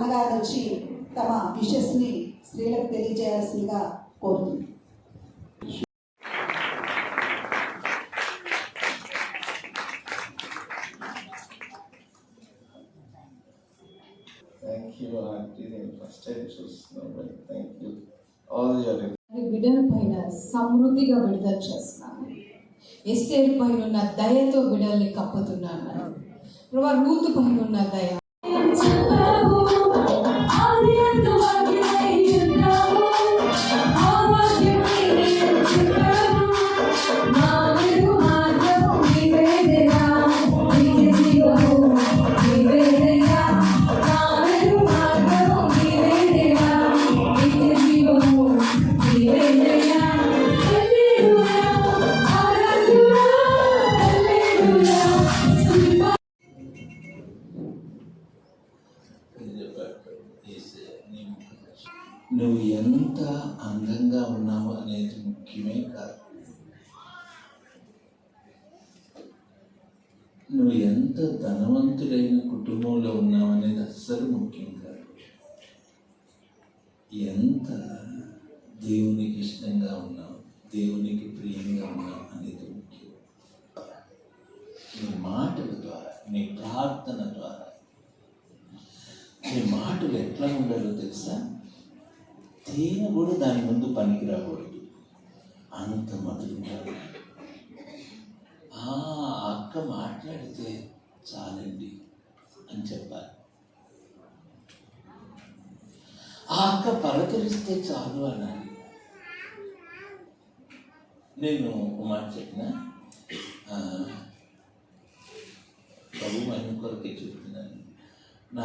అన్నగారు వచ్చి తమ విషెస్ని స్త్రీలకు తెలియజేయాల్సిందిగా కోరుతుంది. బిడ్డల పైన సమృద్ధిగా విడుదల చేస్తున్నాను. ఎస్టేట్ పైన ఉన్న దయతో బిడ్డల్ని కప్పుతున్నాను. ప్రభా రూతు పైన ఉన్న దయ నువ్వు ఎంత అందంగా ఉన్నావు అనేది ముఖ్యమే కాదు. నువ్వు ఎంత ధనవంతుడైన కుటుంబంలో ఉన్నావు అనేది అస్సలు ముఖ్యం కాదు. ఎంత దేవునికి ఇష్టంగా ఉన్నావు దేవునికి ప్రియంగా ఉన్నావు అనేది ముఖ్యం. నీ మాటల ద్వారా నీ ప్రార్థన ద్వారా. నీ మాటలు ఎట్లా ఉండాలో తెలుసా? తేనె కూడా దాని ముందు పనికి రాకూడదు. అంత మధురంగా ఆ అక్క మాట్లాడితే చాలండి అని చెప్పాలి. ఆ అక్క పలకరిస్తే చాలు అనాలి. నేను ఒక మాట చెప్పిన?